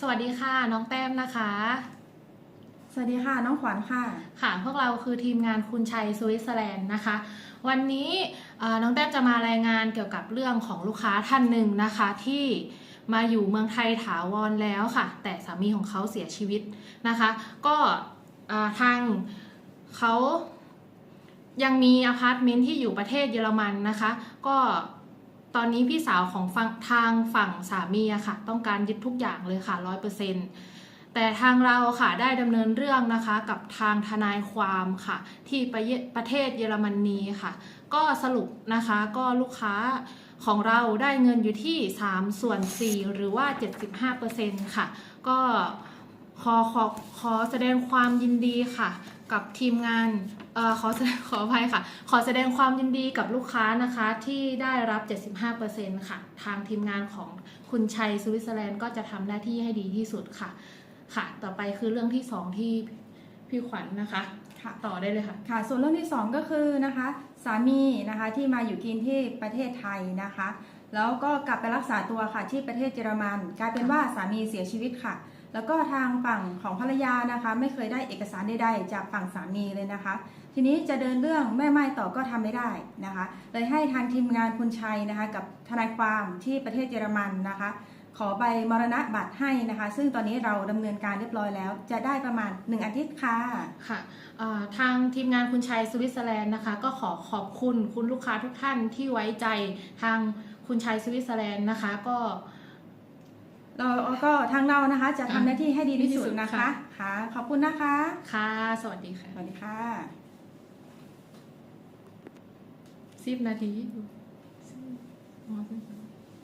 สวัสดีค่ะ น้องแต้มนะคะ สวัสดีค่ะ น้องขวัญค่ะ ค่ะ พวกเราคือทีมงานคุณชัยสวิตเซอร์แลนด์นะคะ วันนี้เอ่อน้องแต้มจะมารายงานเกี่ยวกับเรื่องของลูกค้าท่านหนึ่งนะคะ ที่มาอยู่เมืองไทยถาวรแล้วค่ะ แต่สามีของเขาเสียชีวิตนะคะ ก็เอ่อทางเขายังมีอพาร์ตเมนต์ที่อยู่ประเทศเยอรมันนะคะ ก็ ตอนนี้พี่สาวของฝั่งทางฝั่งสามีอะค่ะ ต้องการยึดทุกอย่างเลยค่ะร้อยเปอร์เซ็นต์แต่ทางเราค่ะได้ดำเนินเรื่องนะคะกับทางทนายความค่ะ ที่ประประเทศเยอรมนีค่ะ ก็สรุปนะคะก็ลูกค้าของเราได้เงินอยู่ที่ 3 ส่วน 4 หรือว่า 75%ค่ะ ก็ขอขอขอแสดงความยินดีค่ะ กับทีมงานเอ่อขอแสดงขออภัยค่ะ ขอแสดงความยินดีกับลูกค้านะคะที่ได้รับ 75%ค่ะ ทางทีมงานของคุณชัยสวิตเซอร์แลนด์ก็จะทำหน้าที่ให้ดีที่สุดค่ะ ค่ะ ต่อไปคือเรื่องที่สองที่พี่ขวัญนะคะค่ะต่อได้เลยค่ะค่ะ ส่วนเรื่องที่ 2 ก็คือนะคะสามีนะคะที่มาอยู่กินที่ประเทศไทยนะคะ แล้วก็กลับไปรักษาตัวค่ะที่ประเทศเยอรมัน กลายเป็นว่าสามีเสียชีวิตค่ะ แล้วก็ทางฝั่งของภรรยานะคะ ไม่เคยได้เอกสารใดๆจากฝั่งสามีเลยนะคะ ทีนี้จะเดินเรื่องแม่ไม้ต่อก็ทำไม่ได้นะคะ เลยให้ทางทีมงานคุณชัยนะคะกับทนายความที่ประเทศเยอรมันนะคะ ขอใบมรณะบัตรให้นะคะ ซึ่งตอนนี้เราดำเนินการเรียบร้อยแล้ว จะได้ประมาณ 1 อาทิตย์ค่ะค่ะทางทีมงานคุณชัยสวิตเซอร์แลนด์นะคะ ก็ขอขอบคุณคุณลูกค้าทุกท่านที่ไว้ใจทางคุณชัยสวิตเซอร์แลนด์นะคะ ก็ เราก็ทางเรานะคะ จะทำหน้าที่ให้ดีที่สุดดีที่สุดนะคะค่ะค่ะ ขอบคุณนะคะ ค่ะ สวัสดีค่ะสวัสดีค่ะสิบนาทีอ๋อ